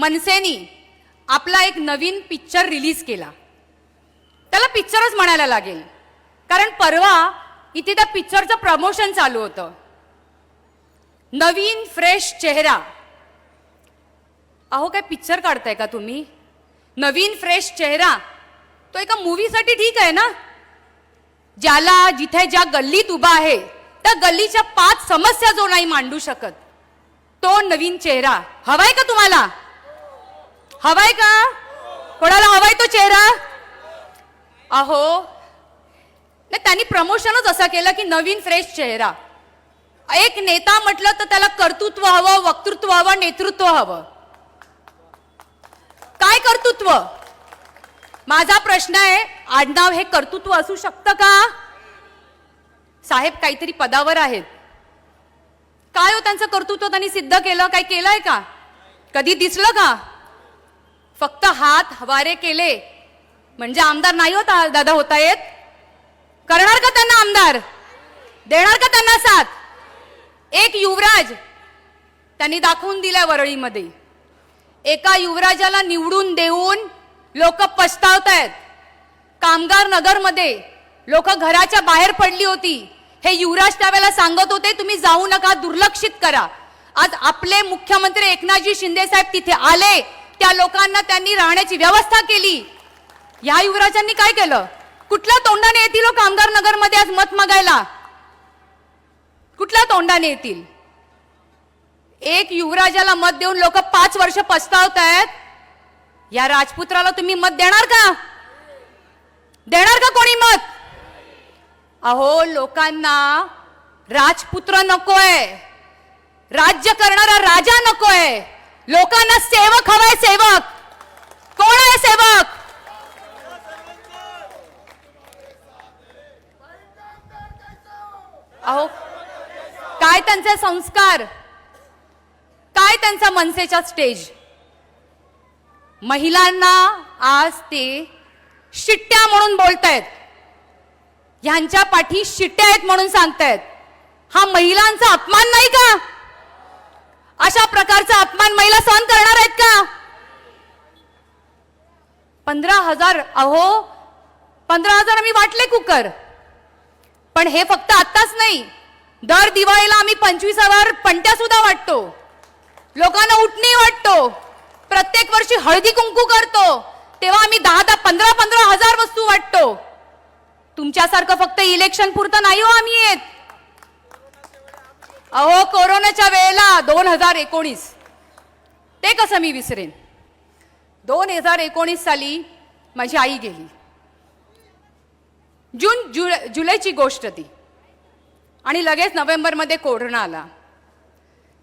मनसेनी आपला एक नवीन picture release केला. त्याला पिक्चरच म्हणायला लागेल. कारण परवा इथे त्या पिक्चरचं प्रमोशन चालू होतं. नवीन फ्रेश चेहरा. अहो काय पिक्चर काढताय का तुम्ही? नवीन फ्रेश चेहरा. तो एका मूवीसाठी ठीक आहे ना? ज्याला जिथे ज्या गल्लीत उभा आहे त्या गल्लीच्या पाच समस्या जो नाही मांडू शकत तो नवीन चेहरा. हवाय का तुम्हाला? हवाय का? कोणाला हवाय तो चेहरा? अहो नाही त्यांनी प्रमोशनच असं केलं की नवीन फ्रेश चेहरा. एक नेता म्हटलं तर त्याला कर्तृत्व हवं वक्तृत्व हवं नेतृत्व हवं. काय कर्तृत्व? माझा प्रश्न आहे आडनाव हे कर्तृत्व असू शकतं का? साहेब काहीतरी पदावर आहेत. काय हो त्यांचं कर्तृत्व त्यांनी सिद्ध केलं? काय केलंय का? कधी दिसलं का? फक्त हात हवारे केले. म्हणजे आमदार नाही होता दादा होता येत? करणार का त्यांना आमदार? देणार का त्यांना साथ? एक युवराज त्यांनी दाखवून दिलाय वरळीमध्ये. एका युवराजाला निवडून देऊन लोक पछतावत आहेत कामगार नगरमध्ये लोक घराच्या बाहेर पडली होती. हे युवराज त्यावेळेला सांगत होते तुम्ही जाऊ नका दुर्लक्षित करा. आज आपले मुख्यमंत्री एकनाथजी शिंदे साहेब तिथे आले. त्या लोकांना त्यांनी राहण्याची व्यवस्था केली. या युवराजांनी काय केलं? कुठल्या तोंडाने येतील हो कामगार नगरमध्ये आज मत मागायला? कुठल्या तोंडाने येतील? एक युवराजाला मत देऊन लोक पाच वर्ष पछतावत आहेत या राजपुत्राला तुम्ही मत देणार का? देणार का कोणी मत? अहो लोकांना राजपुत्र नकोय. राज्य करणारा राजा नकोय. लोकांना सेवक हवाय सेवक. कोण आहे सेवक? अहो काय त्यांचे संस्कार? काय त्यांचा मनसेचा स्टेज? महिलांना आज ते शिट्ट्या म्हणून बोलतायत. ह्यांच्या पाठी शिट्ट्या आहेत म्हणून सांगतायत. हा महिलांचा अपमान नाही का? अशा प्रकारचा अपमान महिला सहन करणार आहेत का? पंधरा हजार अहो पंधरा हजार आम्ही वाटले कुकर. पण हे फक्त आत्ताच नाही. दर दिवाळीला आम्ही पंचवीस हजार पंट्या सुद्धा वाटतो. लोकांना उठणी वाटतो. प्रत्येक वर्षी हळदी कुंकू करतो. तेव्हा आम्ही दहा दहा पंधरा पंधरा हजार वस्तू वाटतो. तुमच्यासारखं फक्त इलेक्शन पुरतं नाही हो आम्ही येत. अहो कोरोनाच्या वेळेला दोन हजार एकोणीस. ते कसं मी विसरेन? दोन हजार एकोणीस साली माझी आई गेली. जून जुलै जुलैची गोष्ट ती. आणि लगेच नोव्हेंबरमध्ये कोरोना आला.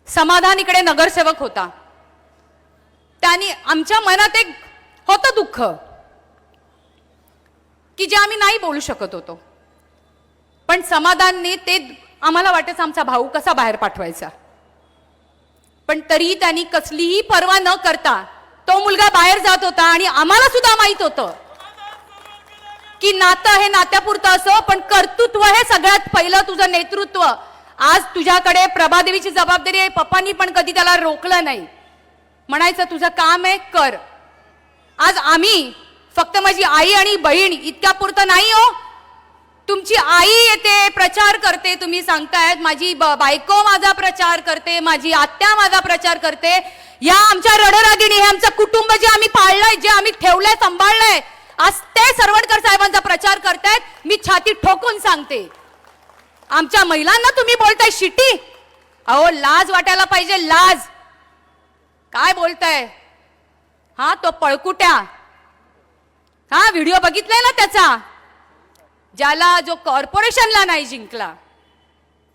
समाधान इकडे नगरसेवक होता. त्यांनी आमच्या मनात एक होतं दुःख. की जे आम्ही नाही बोलू शकत होतो. पण समाधानने ते आम्हाला वाटायचं आमचा भाऊ कसा बाहेर पाठवायचा. पण तरी त्यांनी कसलीही पर्वा न करता तो मुलगा बाहेर जात होता आणि आम्हाला सुद्धा माहीत होतं. की नातं हे नात्यापुरतं असं पण कर्तृत्व हे सगळ्यात पहिलं तुझं नेतृत्व. आज तुझ्याकडे प्रभादेवीची जबाबदारी आहे पप्पांनी पण कधी त्याला रोखलं नाही. म्हणायचं तुझं काम आहे कर. आज आम्ही फक्त माझी आई आणि बहीण इतक्या पुरतं नाही हो तुमची आई येते प्रचार करते तुम्ही सांगतायत माझी ब- बायको माझा प्रचार करते माझी आत्या माझा प्रचार करते. या आमच्या रडरागिणी हे आमचं कुटुंब जे आम्ही पाळलंय जे आम्ही ठेवलंय सांभाळलंय आज ते सरवणकर साहेबांचा प्रचार करतायत मी छाती ठोकून सांगते. आमच्या महिलांना तुम्ही बोलताय शिटी? अहो लाज वाटायला पाहिजे लाज. काय बोलताय? हा तो पळकुट्या. हा व्हिडिओ बघितलाय ना त्याचा? ज्याला जो कॉर्पोरेशनला नाही जिंकला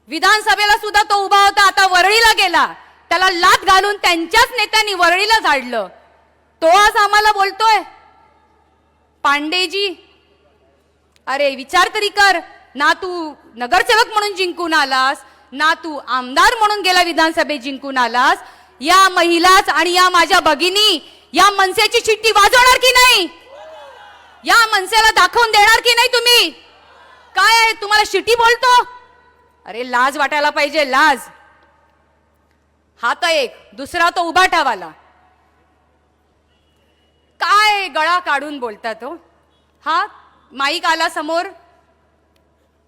विधानसभेला सुद्धा तो उभा होता आता वरळीला गेला त्याला लात घालून त्यांच्याच नेत्यांनी वरळीला झाडलं. तो आज आम्हाला बोलतोय पांडेजी अरे विचार तरी कर ना तू नगरसेवक म्हणून जिंकून आलास ना तू आमदार म्हणून गेला विधानसभेत जिंकून आलास या महिलाच आणि या माझ्या भगिनी या मनसेची चिठ्ठी वाजवणार की नाही? या मनसेला दाखवून देणार की नाही तुम्ही? काय आहे? तुम्हाला शिटी बोलतो? अरे लाज वाटायला पाहिजे लाज. हा तर एक. दुसरा तो उभा ठावाला काय गळा काढून बोलतात तो हा माईक आला समोर.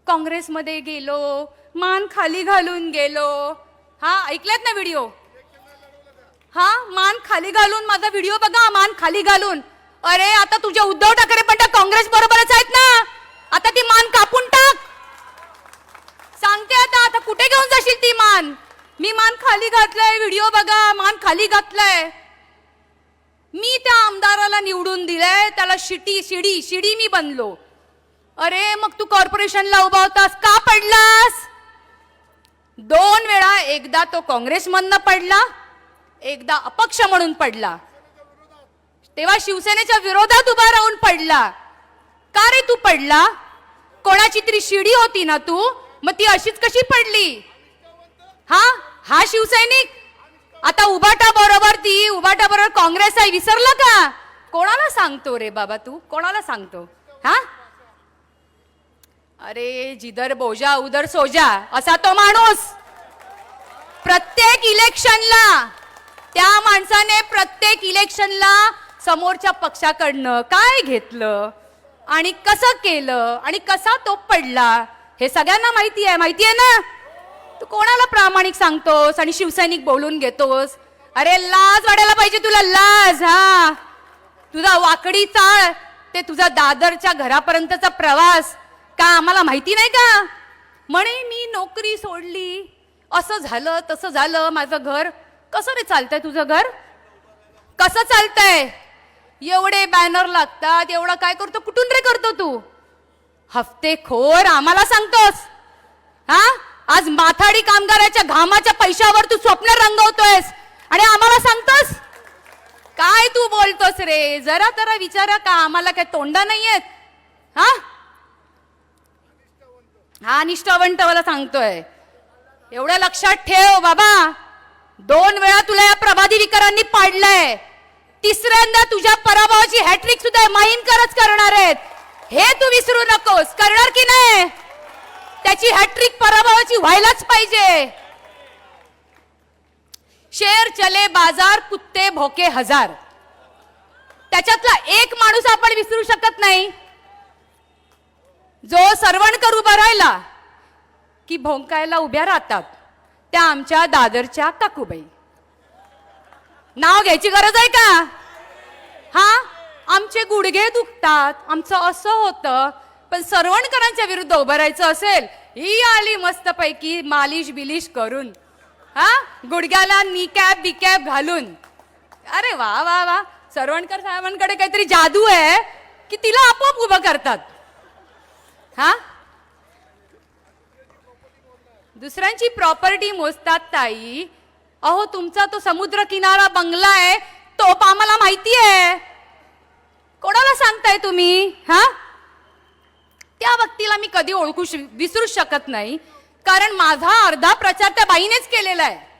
काँग्रेसमध्ये गेलो मान खाली घालून गेलो. हा ऐकल्यात ना व्हिडिओ? हा मान खाली घालून माझा व्हिडिओ बघा मान खाली घालून. अरे आता तुझ्या उद्धव ठाकरे पण त्या काँग्रेस बरोबरच आहेत ना आता ती मान कापून टाक सांगते आता आता कुठे घेऊन जाशील ती मान मी मान खाली घातलाय व्हिडिओ बघा मान खाली घातलाय. मी त्या आमदाराला निवडून दिलंय त्याला शिटी शिडी शिडी मी बनलो. अरे मग तू कॉर्पोरेशनला उभा होतास का पडलास? दोन वेळा एकदा तो काँग्रेसमधनं पडला एकदा अपक्ष म्हणून पडला. तेव्हा शिवसेनेच्या विरोधात उभा राहून पडला. का रे तू पडला? कोणाची तरी शिडी होती ना तू? मग ती अशीच कशी पडली? हा? हा शिवसैनिक. आता उबाटा बरोबर ती उबाटा बरोबर काँग्रेस आहे विसरलं का? कोणाला सांगतो रे बाबा तू? कोणाला सांगतो? हा? अरे जिधर बोजा उधर सोजा असा तो माणूस. प्रत्येक इलेक्शनला त्या माणसाने प्रत्येक इलेक्शनला समोरच्या पक्षाकडनं काय घेतलं? आणि कसं केलं? आणि कसा तो पडला? हे सगळ्यांना माहिती आहे माहिती आहे ना? कोणाला प्रामाणिक सांगतोस आणि शिवसैनिक बोलून घेतोस? अरे लाज वाढायला पाहिजे तुला लाज हा. तुझा वाकडी चाळ ते तुझा दादरच्या घरापर्यंतचा प्रवास का आम्हाला माहिती नाही का? म्हणे मी नोकरी सोडली. असं झालं तसं झालं. माझं घर कसं रे चालतंय तुझं घर? कसं चालतंय? एवढे बॅनर लागतात एवढं काय करतो कुठून रे करतो तू? हफ्ते खोर आम्हाला सांगतोस. हा? आज माथाडी कामगाराच्या घामाच्या पैशावर तू स्वप्न रंगवतोयस. आणि आम्हाला सांगतोस काय तू बोलतोस रे? जरा तरा विचारा का? आम्हाला काय तोंडा नाहीयेत. हा? हा निष्ठावंत मला सांगतोय. एवढं लक्षात ठेव बाबा. दोन वेळा तुला या प्रभादी विकारांनी पाडलंय. तिसऱ्यांदा तुझ्या पराभवाची हॅट्रिक सुद्धा माहीनकरच करणार आहेत. हे तू विसरू नकोस. करणार की नाही? त्याची हॅट्रिक पराभवाची व्हायलाच पाहिजे. शेर चले बाजार कुत्ते भोके हजार. त्याच्यातला एक माणूस आपण विसरू शकत नाही. जो सरवणकर उभा राहिला की भोंकायला उभ्या राहतात त्या आमच्या दादरच्या काकूबाई. नाव घ्यायची गरज आहे का? हा? आमचे गुडघे दुखतात आमचं असं होतं पण सरवणकरांच्या विरुद्ध उभं राहायचं असेल ही आली मस्तपैकी मालिश बिलिश करून. हा? गुडघ्याला नी कॅप बी कॅप घालून. अरे वा वा वा. सरवणकर साहेबांकडे काहीतरी जादू आहे की तिला आपोआप उभं करतात. हा? दुसऱ्यांची प्रॉपर्टी मोजतात ताई. अहो तुमचा तो समुद्र किनारा बंगला आहे तो आम्हाला माहिती आहे. कोणाला सांगताय तुम्ही? हा? त्या व्यक्तीला मी कधी ओळखू श- विसरू शकत नाही. कारण माझा अर्धा प्रचार त्या बाईनेच केलेला आहे.